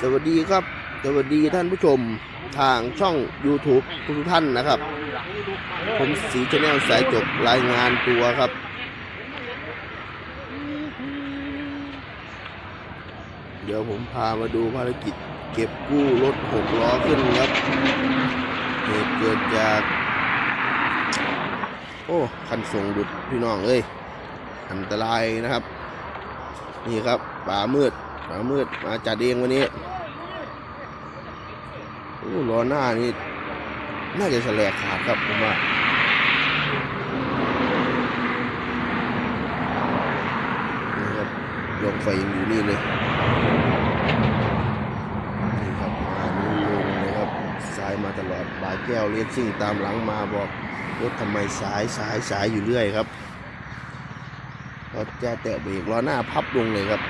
สวัสดีครับ สวัสดีท่านผู้ชมทางช่อง YouTube ทุกท่านนะครับ ผมสีชาแนลสายจบรายงานตัวครับ เดี๋ยวผมพามาดูภารกิจ เก็บกู้รถหกล้อขึ้นครับเหตุเกิดจาก โอ้ คันส่งดุดพี่น้องเอ้ย อันตรายนะครับ นี่ครับป่ามืดป่ามืดมาจัดเองวันนี้โอ้ล้อหน้านี่น่าจะแฉลกขาดครับผมว่านี่ครับยกไฟยังอยู่นี่เลยนี่ครับมานี่ลงเลยครับซ้ายมาตลอดบายแก้วเลียนซิ่งตามหลังมาบอกรถทำไมสายสายสายอยู่เรื่อยครับ เราจะแตะเบรกล้อหน้าพับลงเลยครับ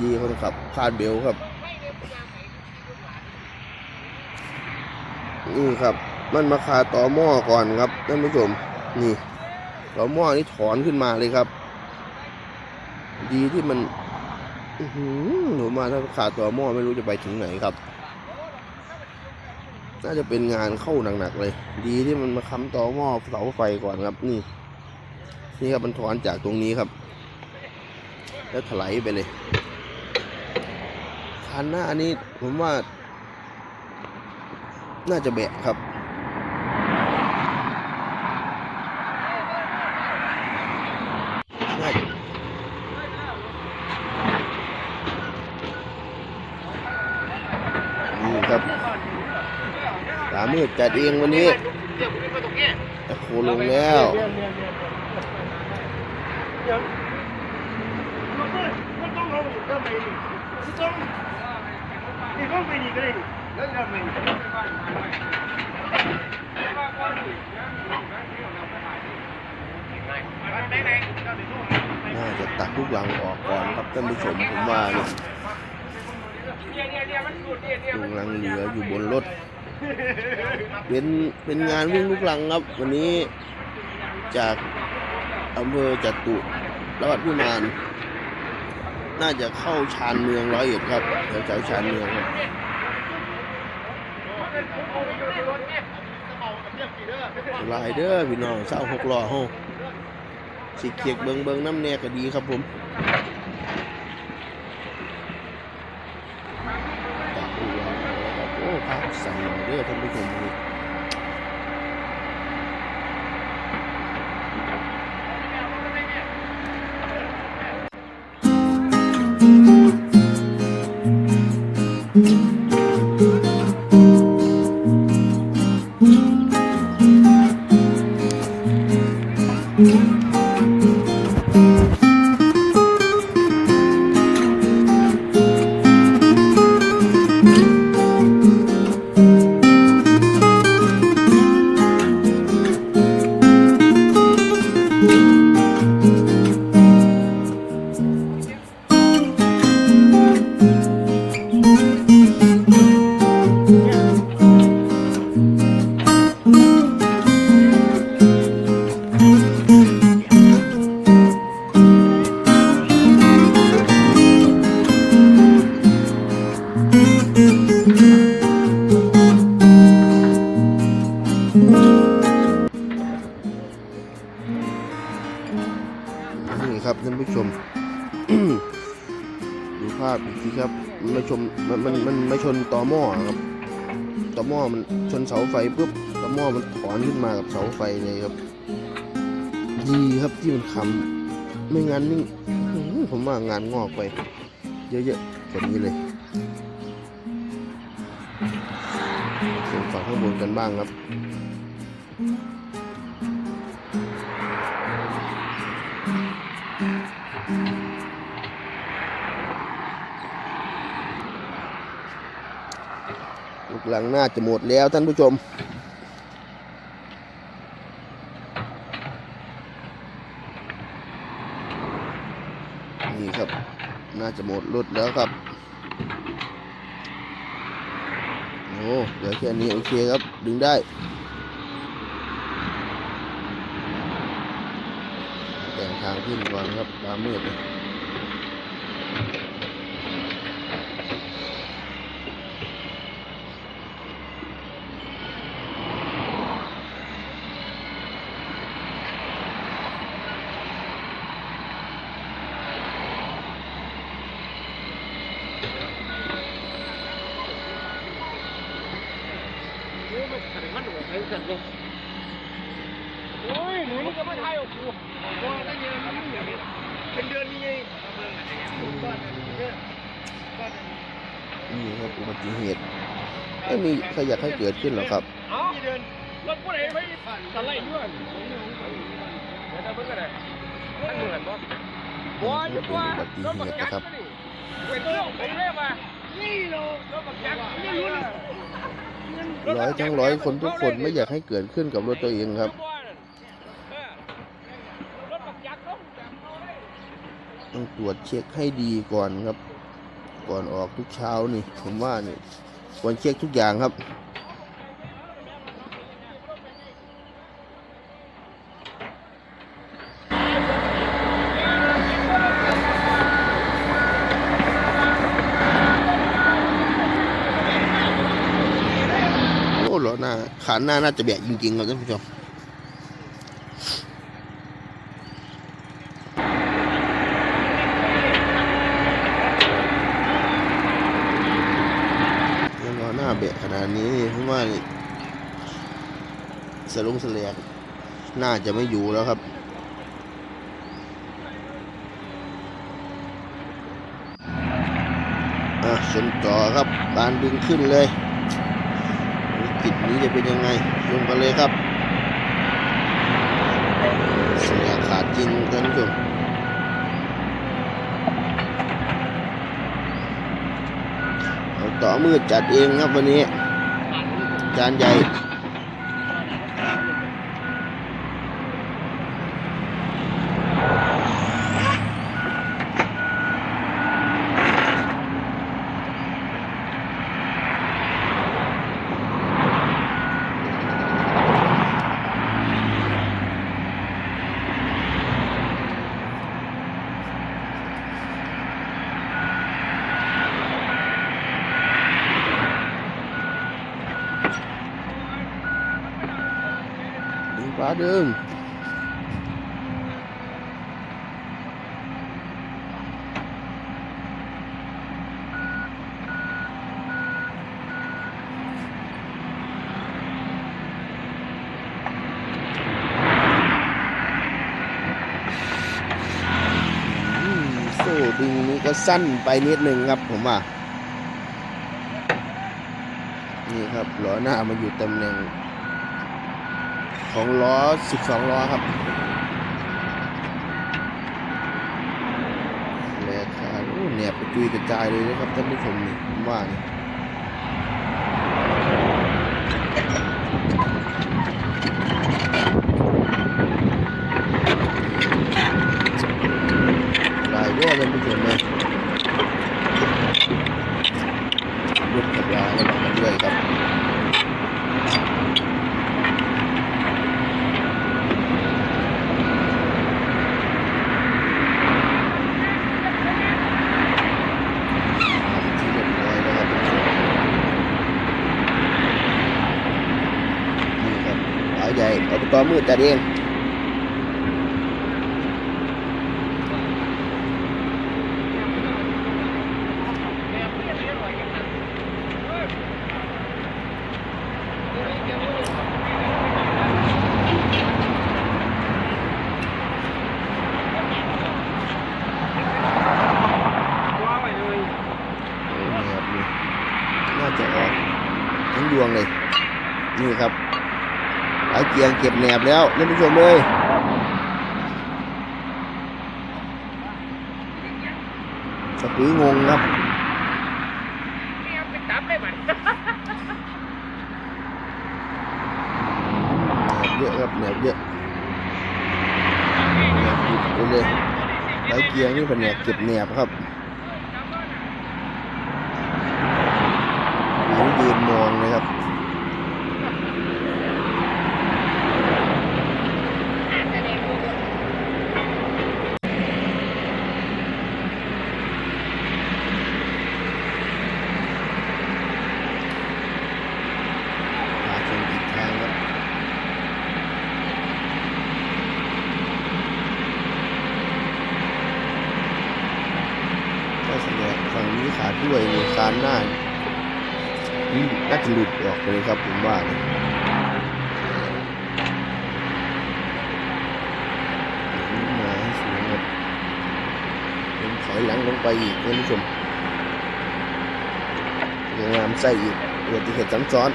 ดีคนขับพลาดเบลต์ครับนี่ครับ มันมาคาต่อหม้อก่อนครับท่านผู้ชมนี่ต่อหม้อนี่ถอนขึ้นมาเลยครับ ดีที่มันหือผมมาถ้าขาดต่อหม้อไม่รู้จะไปถึงไหนครับ น่าจะเป็นงานเข้าหนักๆเลย ดีที่มันมาค้ำต่อหม้อเสาไฟก่อนครับนี่ นี่ครับมันถอนจากตรงนี้ครับ แล้วถลายไปเลยคันหน้านี้ผมว่า น่าจะแบะครับนี่ครับสามมืดจัดเองวันนี้โคลงแล้ว น่าจะตัดลูกหลังออกก่อนครับท่านผู้ชมผมว่าเนี่ยลูกหลังเหลืออยู่บนรถ เป็นเป็นงานวิ่งลูกหลังครับ วันนี้จากอำเภอจตุ รพัฒน์พิมาน น่าจะเข้าชานเมืองร้อยเอ็ดครับแถวๆชานเมืองครับลายเด้อพี่น้องเศร้าหกล้อห้องสิเคียกเบิงเบิงน้ำแน่ก็ดีครับผมจากอุดรนะครับโอ้พาสั่งหน่อยเด้อท่านผู้ชม นี่ครับท่านผู้ชมดูภาพอีกทีครับมันมาชมมันมันมันมาชนต่อหม้อครับต่อหม้อมันชนเสาไฟปุ๊บต่อหม้อมันถอนขึ้นมากับเสาไฟเลยครับ ดีครับที่มันคำไม่งั้นนี่ผมว่างานงอกไป เยอะๆกว่านี้เลยส่วนฝั่งข้างบนกันบ้างครับ หลังน่าจะหมดแล้วท่านผู้ชม นี่ครับ น่าจะหมดรถแล้วครับ โอ้เหลือแค่นี้โอเคครับ ดึงได้แต่งทางขึ้นก่อนครับตามืดเลย โอ้ยหนูมึงก็มาไทยกับกูว่าได้เงินมันอย่างนี้เป็นเดือนนี้ไงนี่ครับอุบัติเหตุไม่มีใครอยากให้เกิดขึ้นหรอกครับเอ้าเดือนรถผู้ใดไม่สไลด์ด้วยเดี๋ยวจะเพิ่งกันเลยท่านเหมือนบ่บ่อยู่ว่ารถบักจักนี่เป็นเรื่องผมเรียกว่านี่โลรถบักจักนี่รุ่น ร้อยทั้งร้อยคนทุกคนไม่อยากให้เกิดขึ้นกับรถตัวเองครับต้องตรวจเช็คให้ดีก่อนครับ ก่อนออกทุกเช้านี่ ผมว่านี่ควรเช็คทุกอย่างครับ โอ้เหรอหน้าขาหน้าน่าจะแบะจริงๆครับท่านผู้ชมยังเอหน้าเบะขนาดนี้นี่ผมว่าสลงเสลียกน่าจะไม่อยู่แล้วครับอะชนต่อครับบานดึงขึ้นเลย นี้จะเป็นยังไงลงกันเลยครับเสียขาดจริงท่านผู้ชมต่อมือจัดเองครับวันนี้ จานใหญ่ ฟ้าดึงโซ่ดึงนี้ก็สั้นไปนิดหนึ่งครับผมว่า นี่ครับล้อหน้ามาอยู่ตำแหน่ง ของล้อ 12 ล้อครับแหลกขาเนี่ยไปจุยกระจายเลยนะครับท่านผู้ชมนี่ว่านี่หลายว่าท่านผู้ชมเลยรถขับลาระวังกันด้วยครับ ที่เรียบร้อยแล้วครับนี่ครับเอา ใหญ่อบตมืดจัดเองว่าไปเลยโอ้แหนบนี่น่าจะออกทั้งดวงเลย นี่ครับหลาย เกียงเก็บแหนบแล้วท่านผู้ชมเลยสปืองงครับนี่ไปตับได้บัดแหนบเยอะครับแหนบเยอะแหนบหยุดไปเลยหลายเกียงนี่เป็นแหนบเก็บแหนบครับยืนยืนมองเลยครับ ถ้วยมีคานหน้าน่าจะหลุดออกเลยครับผมว่านะมาให้สูงครับเป็นถอยหลังลงไปอีกท่านผู้ชมพยายามใส่อีกอุบัติเหตุซ้ำซ้อน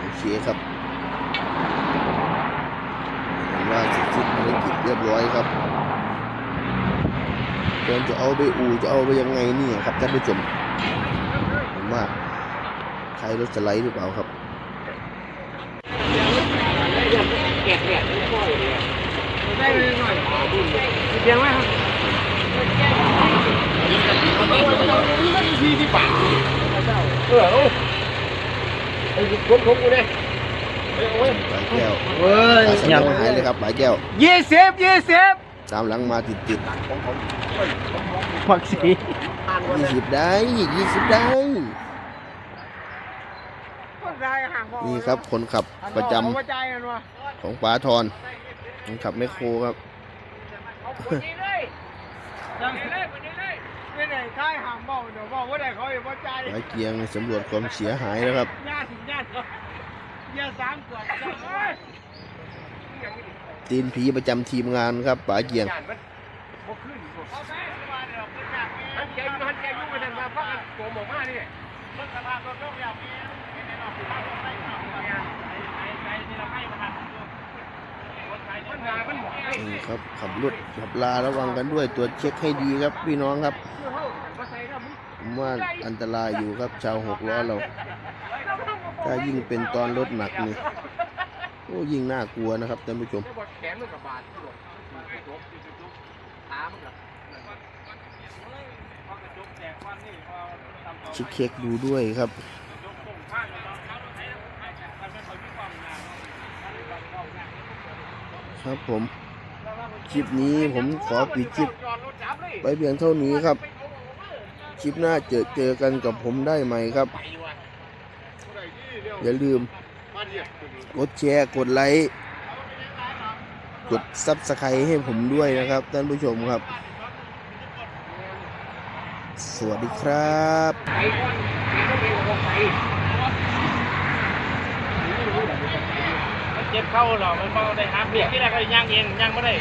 โอเคครับเห็นว่าเสร็จสิ้นภารกิจเรียบร้อยครับเดินจะเอาไปอู่จะเอาไปยังไงนี่ครับท่านผู้ชมผมว่าใช้รถสไลด์หรือเปล่าครับได้เลยหน่อยเพียงไหมครับที่ที่ปากเออ เอาไอ้คนของกูเนี่ยเอาไว้หลายแก้วเว้ยตาสัญญาณหายเลยครับหลายแก้วยี่สิบยี่สิบตามหลังมาติดติดผักสียี่สิบได้ยี่สิบได้คนได้ห่างนี่ครับคนขับประจำกระจายกันวะของป๋าทอนคนขับแมคโครครับ ไม่ได้ใช่ห่างเบาเดี๋ยวบอกว่าได้เขาอยู่ว่าใจหลายเกียงสำรวจความเสียหายนะครับญาติถึงญาติเขาญาติสามขวดเอ้ยตีนผีประจำทีมงานครับป๋าเกียงญาติมันบ่ขึ้นบ่เอาไปมาเดี๋ยวขึ้นจากนี้หันแกอยู่หันแกอยู่ไปทางมาพักกันโกมออกมานี่รถสภาพรถโลกอย่างนี้ไม่ได้ออกสภาพรถไฟเก่าเนี่ยไอ้ไอ้ที่เราให้มาทันมันมามั นี่ครับขับรถขับลาระวังกันด้วยตรวจเช็คให้ดีครับพี่น้องครับผมว่าอันตรายอยู่ครับชาวหกล้อเรา ถ้ายิ่งเป็นตอนรถหนักนี่โอ้ยิ่งน่ากลัวนะครับท่านผู้ชมช็คเช็คดูด้วยครับครับผม คลิปนี้ผมขอปิดคลิปไปเพียงเท่านี้ครับ คลิปหน้าเจอเจอกันกับผมได้ไหมครับ อย่าลืม กดแชร์กดไลค์กดซับสไครต์ให้ผมด้วยนะครับท่านผู้ชมครับ สวัสดีครับเป็นของไปเจ็บเข้าหรอมันเบาได้ครับเบียดที่แรกก็ย่างเองย่างไม่ได้